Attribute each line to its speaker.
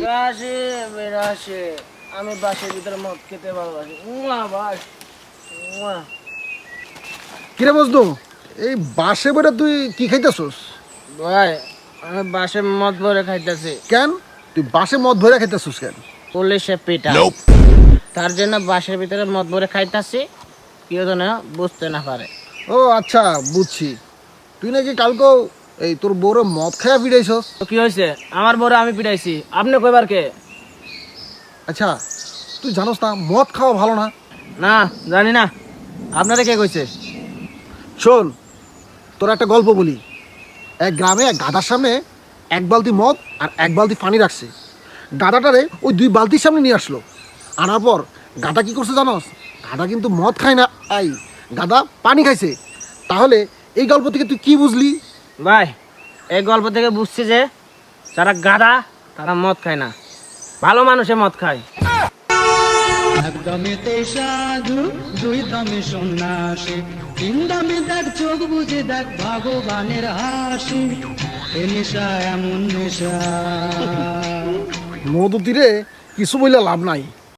Speaker 1: বিরাশি বিরাশি আমি বাসের ভিতরে মদ খেতে ভালোবাসি। উমা বাস। উমা
Speaker 2: কিরে বসদু এই বাসে বেড়ে তুই কি খাইতেছস?
Speaker 1: ভাই আমি বাসে মদ ভরে খাইতেছি।
Speaker 2: কেন? তুই বাসে মদ ভরে খাইতেছস কেন?
Speaker 1: পুলিশে পিটা। তার জন্য বাসের ভিতরে মদ ভরে খাইতাছি। কেউ যেন বুঝতে না পারে।
Speaker 2: ও আচ্ছা বুঝছি। তুই নাকি কালকেও এই তোর বউরে মদ ফিরাইছস
Speaker 1: তো কি হয়েছে আমার বড় আমি পিটাইছি। আপনি কইবার কে?
Speaker 2: আচ্ছা তুই জানোস না মদ খাওয়া ভালো না?
Speaker 1: না জানি না। আপনারা কে কইছে?
Speaker 2: শোন তোর একটা গল্প বলি। এক গ্রামে এক গাধার সামনে এক বালতি মদ আর এক বালতি পানি রাখছে। গাধাটারে ওই দুই বালতির সামনে নিয়ে আসলো। আনার পর গাধা কি করছে জানোস? গাধা কিন্তু মদ খায় না। আই গাধা পানি খাইছে। তাহলে এই গল্প থেকে তুই কি বুঝলি?
Speaker 1: ভাই এই গল্প থেকে বুঝছি যে যারা গাধা তারা মদ খায় না। ভালো মানুষে মদ খায়।
Speaker 3: সাধু দুই দমে সন্ন্যাসী। তিন দমে দেখ চোখ বুঝে দেখ ভগবানের হাসি। এ নেশা এমন নেশা।
Speaker 2: মধু তীরে কিছু বললে লাভ নাই।